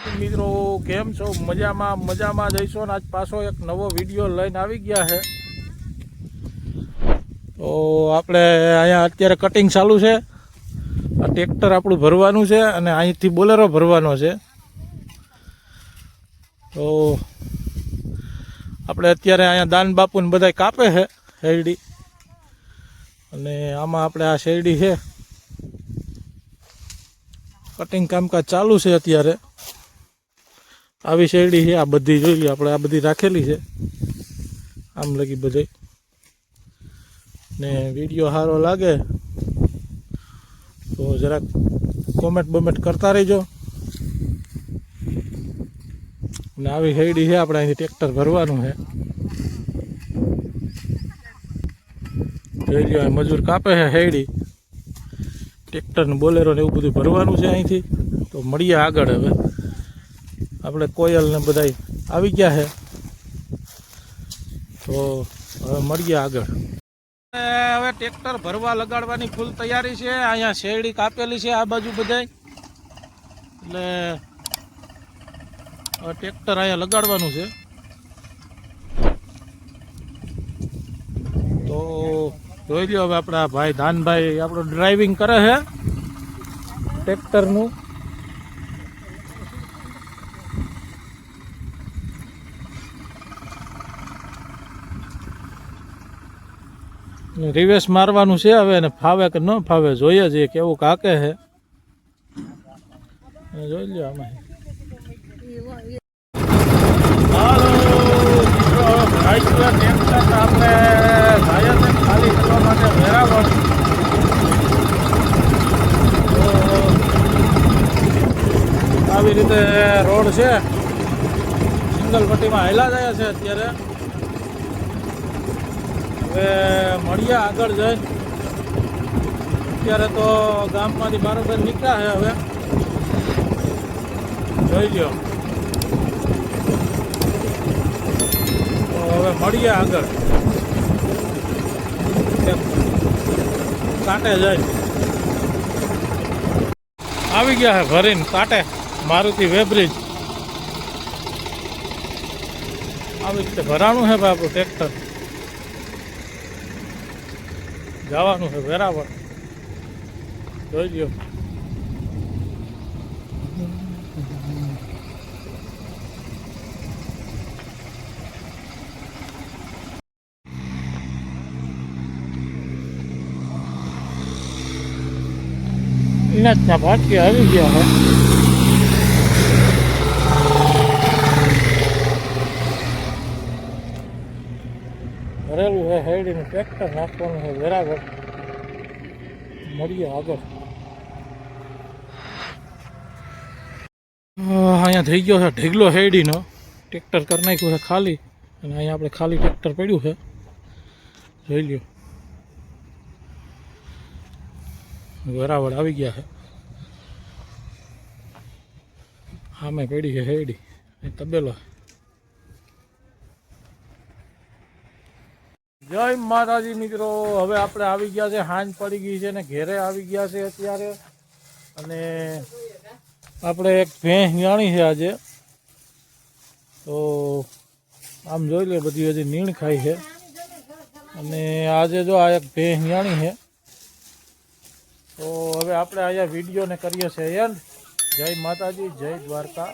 મિત્રો, કેમ છો? મજામાં મજામાં જઈશો ને આજ પાછો એક નવો વીડિયો લઈને આવી ગયા છે તો આપણે અહીંયા અત્યારે કટિંગ ચાલુ છે. આ ટ્રેક્ટર આપણું ભરવાનું છે અને અહીંથી બોલેરો ભરવાનો છે. તો આપણે અત્યારે અહીંયા દાન બાપુને બધા કાપે છે, શેરડી. અને આમાં આપણે આ શેરડી છે. કટિંગ કામકાજ ચાલુ છે અત્યારે. આવી શેરડી છે, આ બધી જોઈ લઈએ આપણે આ બધી રાખેલી છે. આમ લગી બધી. ને વીડિયો સારો લાગે, તો જરાક કોમેન્ટ બોમેન્ટ કરતા રહેજો. ને આવી શેરડી છે, આપણે અહીંથી ટ્રેક્ટર ભરવાનું છે. જોઈ લ્યો મજૂર કાપે છે, શેરડી. ટ્રેક્ટર ને બોલેરો ને એવું બધું ભરવાનું છે અહીંથી. તો મળીએ આગળ હવે. આપણે કોયલ ને બધા આવી ગયા છે તો હવે મળીએ આગળ. હવે ટ્રેક્ટર ભરવા લગાડવાની ફૂલ તૈયારી છે. અહીંયા શેરડી કાપેલી છે આ બાજુ બધાય. એટલે હવે ટ્રેક્ટર અહીંયા લગાડવાનું છે. તો જોઈ લો હવે આપણા ભાઈ ધાનભાઈ આપણું ડ્રાઇવિંગ કરે છે. ટ્રેક્ટરનું. રિવેસ મારવાનું છે હવે ને ફાવે કે ન ફાવે જોઈએ છે કેવું કાકે છે. જોઈ લો આમાં. આપણે જાયરને ખાલી કરવા માટે વેરાવળ. આવી રીતે રોડ છે. સિંગલ પટ્ટીમાં હેલા જાય છે અત્યારે. હવે મળીએ આગળ જઈ. અત્યારે તો ગામમાંથી બારોબર નીકળ્યા છે હવે. જોઈ તો હવે મળીએ આગળ. કાંટે જાય આવી ગયા છે ભરીને કાંટે. મારુતિ વેબ્રિજ. આવી રીતે ભરાણું છે બાપુ ટ્રેક્ટર જવાનું છે બરાબર. જોઈ લો ઇનાજના ભાટકે આવી ગયા છે ભરેલું છે હેડીનું ટ્રેક્ટર નાખવાનું છે વેરાવળ મળીએ આગળ. અહીંયા થઈ ગયો છે, ઢેગલો હેડીનો. ટ્રેક્ટર કરી નાખ્યું છે ખાલી. અને અહીંયા આપણે ખાલી ટ્રેક્ટર પડ્યું છે. જોઈ લ્યો. વેરાવળ આવી ગયા છે. સામે પડી છે હેડી. તબેલો જય માતાજી મિત્રો. હવે આપણે આવી ગયા છે, હાંજ પડી ગઈ છે ને ઘેરે આવી ગયા છે અત્યારે. અને આપણે એક ભેંસ જાણી છે આજે. તો આમ જોઈ લે બધી હજી નીણ ખાઈ છે. અને આજે જો આ એક ભેંસ જાણી છે. તો હવે આપણે અહીંયા વિડીયોને કરીએ છીએ એન્ડ. જય માતાજી, જય દ્વારકા